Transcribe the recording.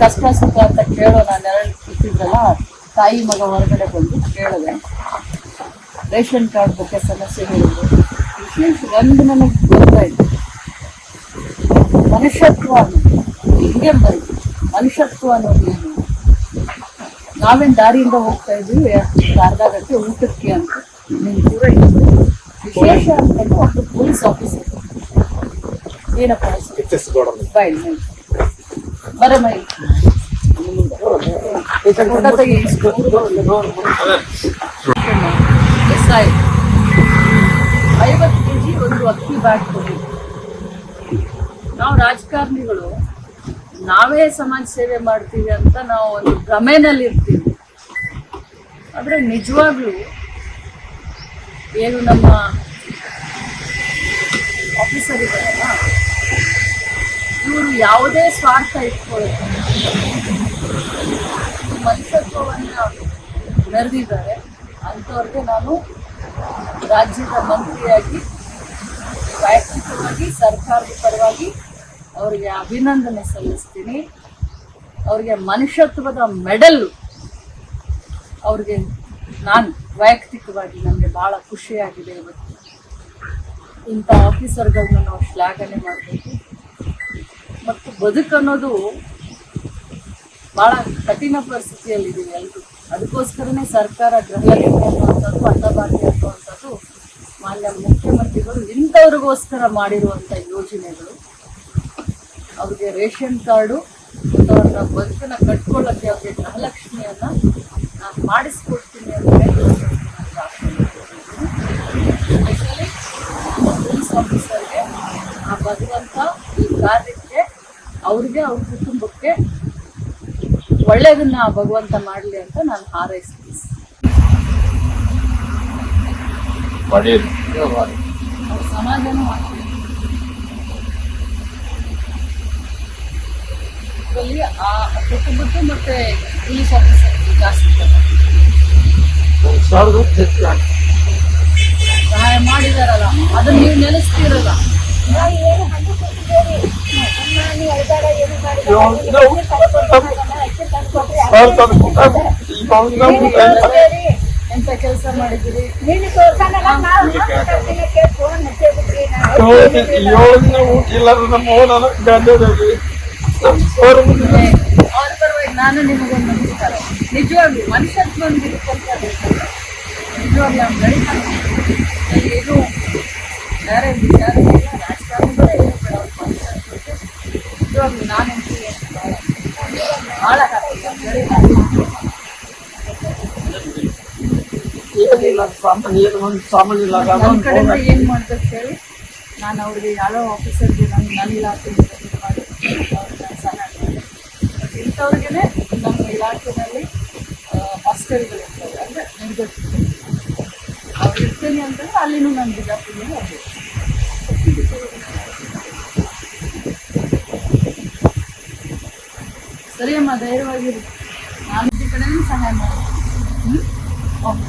ಕಷ್ಟ ಸುಖ ಅಂತ ಕೇಳೋ ನಾನು ಎರಡು ಕೂತಿದ್ರಲ್ಲ ತಾಯಿ ಮಗ ಹೊರಗಡೆ ಬಂದು ಕೇಳಿದೆ ರೇಷನ್ ಕಾರ್ಡ್ ಬಗ್ಗೆ ಸಮಸ್ಯೆ ಹೇಳಿದ್ರು ವಿಶೇಷ ಒಂದು ನನಗೆ ಗೊತ್ತಾಯ್ತು ಮನುಷ್ಯತ್ವ ಅನ್ನೋದು. ಹಿಂಗೆ ಬರೀ ಮನುಷ್ಯತ್ವ ಅನ್ನೋದು ಏನು? ನಾವೇನು ದಾರಿಯಿಂದ ಹೋಗ್ತಾ ಇದ್ವಿ ಅರ್ಧ ಗಂಟೆ ಊಟಕ್ಕೆ ಅಂತ. ನಿಮ್ಗೆ ದೂರ ಇತ್ತು ವಿಶೇಷ ಅಂತ ಒಬ್ಬರು ಪೊಲೀಸ್ ಆಫೀಸರ್. ಏನಪ್ಪ ಬೈ ಐವತ್ತು ಒಂದು ಅಕ್ಕಿ ನಾವು ರಾಜಕಾರಣಿಗಳು ನಾವೇ ಸಮಾಜ ಸೇವೆ ಮಾಡ್ತೀವಿ ಅಂತ ನಾವು ಒಂದು ಭ್ರಮೆನಲ್ಲಿ ಇರ್ತೀವಿ. ಆದ್ರೆ ನಿಜವಾಗ್ಲೂ ಏನು ನಮ್ಮ ಆಫೀಸರ್ ಇದ್ದಾರಲ್ಲ ಇವರು ಯಾವುದೇ ಸ್ವಾರ್ಥ ಇಟ್ಕೊಳ್ಳುತ್ತೆ ಮನುಷ್ಯತ್ವವನ್ನ ಮೆರೆದಿದ್ದಾರೆ. ಅಂಥವ್ರಿಗೆ ನಾನು ರಾಜ್ಯದ ಮಂತ್ರಿಯಾಗಿ, ವೈಯಕ್ತಿಕವಾಗಿ, ಸರ್ಕಾರದ ಪರವಾಗಿ ಅವರಿಗೆ ಅಭಿನಂದನೆ ಸಲ್ಲಿಸ್ತೀನಿ. ಅವರಿಗೆ ಮನುಷ್ಯತ್ವದ ಮೆಡಲ್ ಅವ್ರಿಗೆ ನಾನು ವೈಯಕ್ತಿಕವಾಗಿ ನನಗೆ ಬಹಳ ಖುಷಿಯಾಗಿದೆ ಇವತ್ತು. ಇಂಥ ಆಫೀಸರ್ಗಳನ್ನ ನಾವು ಶ್ಲಾಘನೆ ಮಾಡಬೇಕು. ಮತ್ತು ಬದುಕನ್ನೋದು ಬಹಳ ಕಠಿಣ ಪರಿಸ್ಥಿತಿಯಲ್ಲಿದ್ದೀವಿ ಎಲ್ಲರೂ ಅದಕ್ಕೋಸ್ಕರನೇ ಸರ್ಕಾರ ಗೃಹಲಕ್ಷ್ಮಿ ಅನ್ನುವಂಥದ್ದು ಅನ್ನಭಾಗ್ಯ ಅನ್ನುವಂಥದ್ದು ಮಾನ್ಯ ಮುಖ್ಯಮಂತ್ರಿಗಳು ಇಂಥವ್ರಿಗೋಸ್ಕರ ಮಾಡಿರುವಂಥ ಯೋಜನೆಗಳು. ಅವ್ರಿಗೆ ರೇಷನ್ ಕಾರ್ಡು ಅವ್ರನ್ನ ಬದುಕನ್ನ ಕಟ್ಕೊಳ್ಳೋಕ್ಕೆ ಅವ್ರಿಗೆ ಗೃಹಲಕ್ಷ್ಮಿಯನ್ನ ನಾನು ಮಾಡಿಸ್ಕೊಡ್ತೀನಿ ಅಂತ ಹೇಳಿ ಪೊಲೀಸ್ ಆಫೀಸರ್ಗೆ ಆ ಈ ಕಾರ್ಯಕ್ಕೆ ಅವ್ರಿಗೆ ಅವ್ರ ಕುಟುಂಬಕ್ಕೆ ಒಳ್ಳೇದನ್ನ ಭಗವಂತ ಮಾಡಲಿ ಅಂತ ನಾನು ಹಾರೈಸ್ತೀನಿ. ಮಾಡ್ತೀನಿ ಇದರಲ್ಲಿ ಆ ಕುಟುಂಬದ್ದು ಮತ್ತೆ ಇಂಗ್ಲಿಷ್ ಆಫೀಸರ್ ಜಾಸ್ತಿ ಸಹಾಯ ಮಾಡಿದಾರಲ್ಲ ಅದನ್ನ ನೀವು ನೆನೆಸ್ತಿರಲ್ಲ ಎಂತ ಕೆಲಸ ಮಾಡಿದಿರಿ ಅವ್ರ ಪರವಾಗಿ ನಾನು ನಿಮಗೊಂದು ನಮಸ್ಕಾರ ನಿಜವಾಗ್ಲೂ ಮನುಷ್ಯತ್ವ ಒಂದು ನಿಜವಾಗ್ಲೂ ಏನು ಬೇರೆ ವಿಚಾರ ಇಲ್ಲ ರಾಜಕಾರಣಿಗಳೇ ಏನು ಬೇಡ ಅವ್ರ ಮನುಷ್ಯತ್ವಕ್ಕೆ ನಿಜವಾಗ್ಲೂ ನಾನಂತೂ ಭಾಳ. ನಾನು ಬೆಳಿತಾನೆ ನನ್ನ ಕಡೆಯಿಂದ ಏನು ಮಾಡ್ಬೇಕು ಹೇಳಿ ನಾನು ಅವ್ರಿಗೆ ಯಾರೋ ಆಫೀಸರ್ಗೆ ನಾನು ನನ್ನ ಇದು ಮಾಡಿ ಬಟ್ ನಮ್ಮ ಇಲಾಖೆಯಲ್ಲಿ ಹಾಸ್ಟೆಲ್ಗಳಿರ್ತವೆ ಅಂದರೆ ನಿರ್ಗತಿಕ ಅವ್ರು ಇರ್ತೀನಿ ಅಂತಂದ್ರೆ ಅಲ್ಲಿನೂ ನಾನು ಬಿಜಾಪುರದಲ್ಲಿ ಹೋಗ್ಬೇಕು ಸರಿ ಅಮ್ಮ ಧೈರ್ಯವಾಗಿರಿ. ನಾನು ಈ ಕಡೆನೂ ಸಹಾಯ ಮಾಡಿ. ಹ್ಞೂ okay.